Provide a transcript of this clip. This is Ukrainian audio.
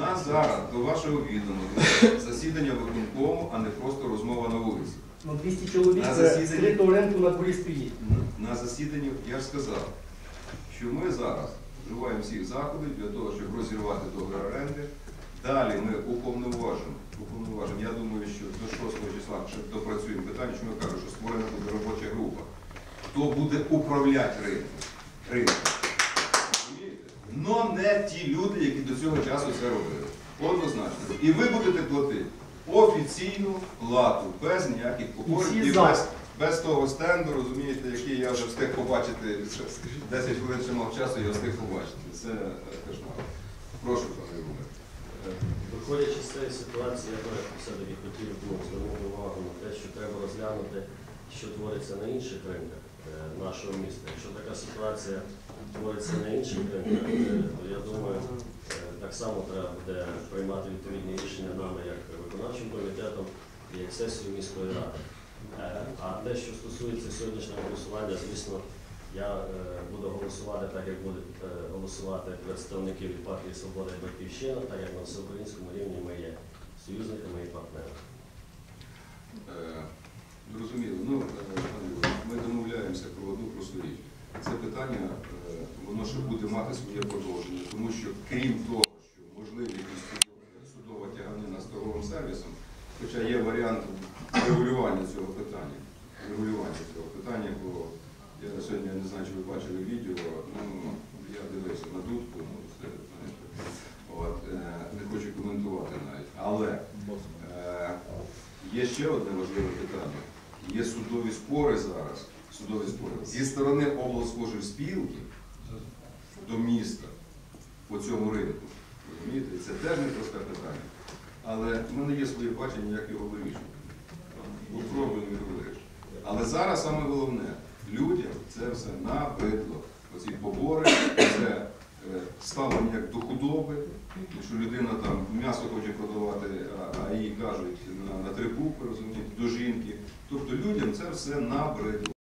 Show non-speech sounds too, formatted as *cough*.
нас зараз до вашого відома засідання виконкому, а не просто розмова на вулиці. Ну, 200 чоловік На це засіданні- скритого ринку на дворі стоїть. На засіданні я ж сказав, що ми зараз вживаємо всіх заходів для того, щоб розірвати договір оренди. Далі ми уповноважимо, уповноважимо. Я думаю, що до 6 числа ще допрацюємо питання, що ми кажемо, що створена буде робоча група. Хто буде управляти ринком? ринком. Но не ті люди, які до цього часу це робили. Однозначно. І ви будете платити офіційну плату, без ніяких поборів і без, без того стенду, розумієте, який я вже встиг побачити. *laughs* 10 хвилин ще мав часу, я встиг побачити. Це е, кошмар. Прошу, пане Рубе. Виходячи з цієї ситуації, я би все-таки хотів ну, звернути увагу на те, що треба розглянути, що твориться на інших ринках е, нашого міста. Якщо така ситуація твориться на інших ринках, е, то я думаю, е, так само треба буде приймати відповідні рішення нами як виконавчим комітетом і як сесією міської ради. Е, А те, що стосується сьогоднішнього голосування, звісно, я буду голосувати так, як будуть голосувати представники від партії Свобода і Батьківщина, так як на всеукраїнському рівні ми є союзниками і партнерами. Е, Зрозуміло. Ну, е, пане Юрій, ми домовляємося про одну просту річ. Це питання, е, воно ще буде мати своє продовження, тому що крім того, що можливі судова- тяганина з торговим сервісом, хоча є варіант регулювання цього питання. Регулювання цього питання, бо я сьогодні я не знаю, чи ви бачили відео, ну я дивився на дудку, ну це знаєте. От, е, не хочу коментувати навіть. Але е, є ще одне важливе питання. Є судові спори зараз, судові спори зі сторони облспоживспілки до міста по цьому ринку. Розумієте? Це теж непросте питання. Але в мене є своє бачення, як його вирішувати. Попробуємо його вирішити. Але зараз саме головне, людям це все набридло. Оці побори, це е, ставлення як до худоби, якщо людина там м'ясо хоче продавати, а їй кажуть на, на три букви, розумієте, до жінки. Тобто людям це все набридло.